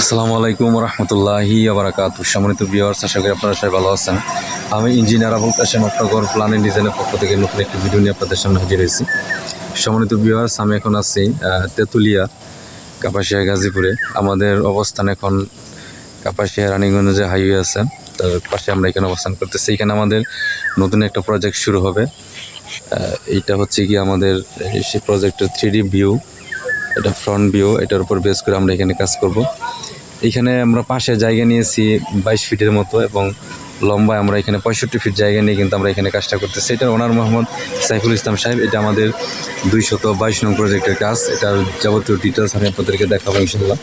আসসালামু আলাইকুম রহমতুল্লাহি আবরাকাত সম্মানিত ভিউয়ার্স আশা করি আপনারা সবাই ভালো আছেন। আমি engineer Abul Kashem October plan ডিজাইনের পক্ষ থেকে নতুন একটি ভিডিও নিয়ে আপনাদের সামনে হাজির হয়েছি। সম্মানিত ভিউয়ার্স আমি এখন আছি তেঁতুলিয়া, কাপাসিয়া, গাজীপুরে। আমাদের অবস্থান এখন কাপাসিয়া, রানীগঞ্জ হাইওয়ে আছে। তার পাশে আমরা এখানে অবস্থান করতেছি। এখানে আমাদের নতুন একটা প্রজেক্ট শুরু হবে। এইটা হচ্ছে কি আমাদের সেই প্রজেক্টের থ্রি ভিউ এটা ফ্রন্ট ভিউ এটার উপর বেস করে আমরা এখানে কাজ করব। এখানে আমরা পাশে জায়গা নিয়েছি বাইশ ফিটের মতো এবং লম্বায় আমরা এখানে পঁয়ষট্টি ফিট জায়গা নিয়ে কিন্তু আমরা এখানে কাজটা করতেছি। এটা ওনার মোহাম্মদ সাইফুল ইসলাম সাহেব, এটা আমাদের দুইশত বাইশ নং প্রজেক্টের কাজ। এটার যাবতীয় ডিটেলস আমি আপনাদেরকে দেখাবো ইনশাল্লাহ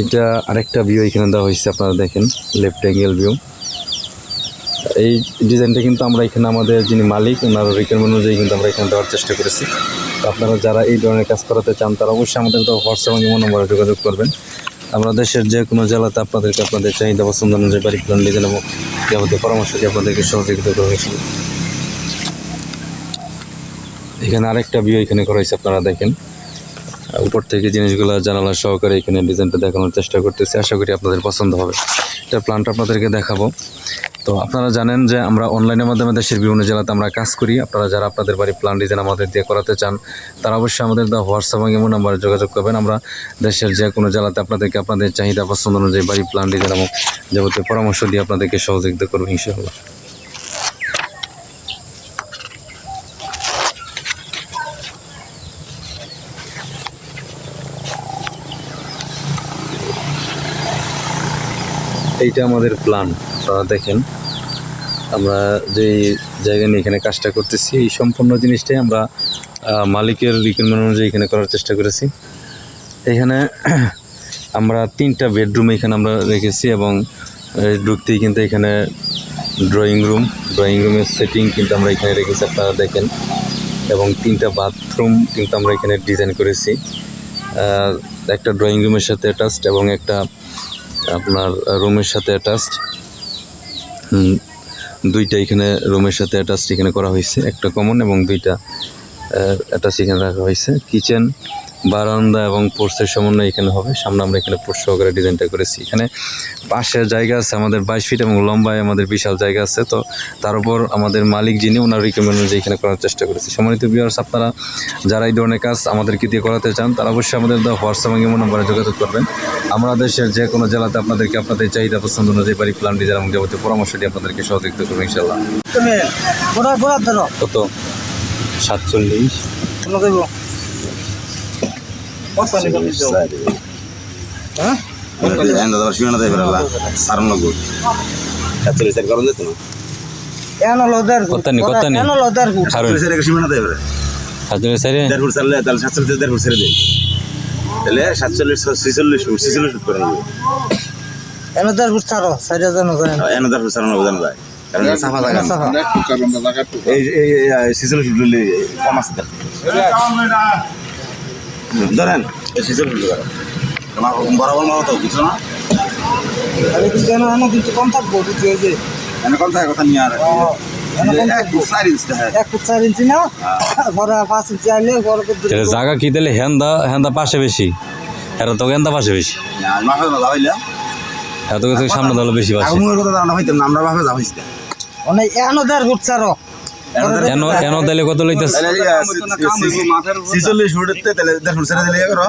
এটা আরেকটা ভিউ এখানে দেওয়া হয়েছে, আপনারা দেখেন লেফট অ্যাঙ্গেল ভিউ এই ডিজাইনটা কিন্তু আমরা এখানে আমাদের যিনি মালিক ওনার রিকোয়ারমেন্ট অনুযায়ী কিন্তু আমরা এখানে দেওয়ার চেষ্টা করেছি। তো আপনারা যারা এই ধরনের কাজ করাতে চান, তারা অবশ্যই আমাদের তো হোয়াটসঅ্যাপ এবং নম্বরে যোগাযোগ করবেন। আমরা দেশের যে কোনো জেলাতে আপনাদেরকে আপনাদের চাহিদা পছন্দ অনুযায়ী বাড়ি প্ল্যান ডিজাইন এবং যাবতীয় পরামর্শ দিয়ে আপনাদেরকে সহযোগিতা করবে এখানে আরেকটা ভিউ এখানে করা হয়েছে, আপনারা দেখেন। উপর থেকে জিনিসগুলো জানালা সহকারে এখানে ডিজাইনটা দেখানোর চেষ্টা করতেছি। আশা করি আপনাদের পছন্দ হবে। এটা প্ল্যানটা আপনাদেরকে দেখাবো। তো আপনারা জানেন যে আমরা অনলাইনের মাধ্যমে দেশের বিভিন্ন জেলাতে আমরা কাজ করি। আপনারা যারা আপনাদের বাড়ি প্ল্যান ডিজাইন আমাদের দিয়ে করাতে চান, তারা অবশ্যই আমাদের দা হোয়াটসঅ্যাপ এবং এমন নাম্বারে যোগাযোগ করবেন। আমরা দেশের যে কোনো জেলাতে আপনাদেরকে আপনাদের চাহিদা পছন্দ অনুযায়ী বাড়ি প্ল্যান ডিজাইন এবং যাবতীয় পরামর্শ দিয়ে আপনাদেরকে সহযোগিতা করব ইনশাআল্লাহ। এইটা আমাদের প্ল্যান আপনারা দেখেন। আমরা যেই জায়গা নিয়ে এখানে কাজটা করতেছি, এই সম্পূর্ণ জিনিসটাই আমরা মালিকের রিকোয়ারমেন্ট অনুযায়ী এখানে করার চেষ্টা করেছি। এখানে আমরা তিনটা বেডরুম এখানে আমরা রেখেছি এবং ঢুকতেই কিন্তু এখানে ড্রয়িং রুম ড্রয়িং রুমের সেটিং কিন্তু আমরা এখানে রেখেছি, আপনারা দেখেন। এবং তিনটা বাথরুম কিন্তু আমরা এখানে ডিজাইন করেছি। একটা ড্রয়িং রুমের সাথে অ্যাটাচড এবং একটা আপনার রুমের সাথে অ্যাটাচড দুইটা এখানে রুমের সাথে অ্যাটাচড এখানে করা হয়েছে, একটা কমন এবং দুইটা অ্যাটাচ এখানে রাখা হয়েছে। কিচেন বারান্দা এবং পোর্সের সমন্বয় এখানে হবে। সামনে আমরা এখানে পোর্স সহকারে ডিজাইনটা করেছি। এখানে পাশের জায়গা আছে আমাদের বাইশ ফিট এবং লম্বায় আমাদের বিশাল জায়গা আছে। তো তার উপর আমাদের মালিক যিনি ওনার রিকমেন্ড অনুযায়ী এখানে করার চেষ্টা করেছি। সম্মানিত বিয়ার্স আপনারা যারা এই ধরনের কাজ আমাদেরকে দিয়ে করাতে চান তারা অবশ্যই আমাদের হোয়াটসঅ্যাপ এবং ইমো নম্বরে যোগাযোগ করবেন। আমরা দেশের যে কোনো জেলাতে আপনাদেরকে আপনাদের চাহিদা পছন্দ অনুযায়ী বাড়ি প্ল্যান ডিজাইন এবং যাবতীয় পরামর্শ দিয়ে আপনাদেরকে সহযোগিতা করব ইনশাল্লাহ কত? সাতচল্লিশ। কারণ সাতচল্লিশ ছিচল্লিশ ছিচল্লিশ ফুট করে নেব এন লদার গুড় ছাড়ো সাইডে জানো যায় এনাদার ফুট সারানো বোঝানো যায় কারণ সাফা জায়গা না। এই এই ফুট দিলে কম আছে ধরেন। তোমার বরাবর মতো তো বুঝছ না? আরে কিন্তু এন এন কিন্তু কম থাকব যে? এনে কথা নিয়ে আর ও, এন এক থাকব। চার এক ফুট ইঞ্চি না? বড় পাঁচ ইঞ্চি আইলে করে তাহলে জায়গা কি দিলে হেন্দা হেন্দা পাশে বেশি। এরা তো হেন্দা পাশে বেশি। এত কিছু সামনে দলে বেশি পাশে। আমরা ভাবে যাবাইছি মানে এন লদার গুড় ছাড়ো এন কেন দিলে কত লইতেছে? ছিচল্লিশ ফুটের তাহলে দেখুন সেটা দিলে করো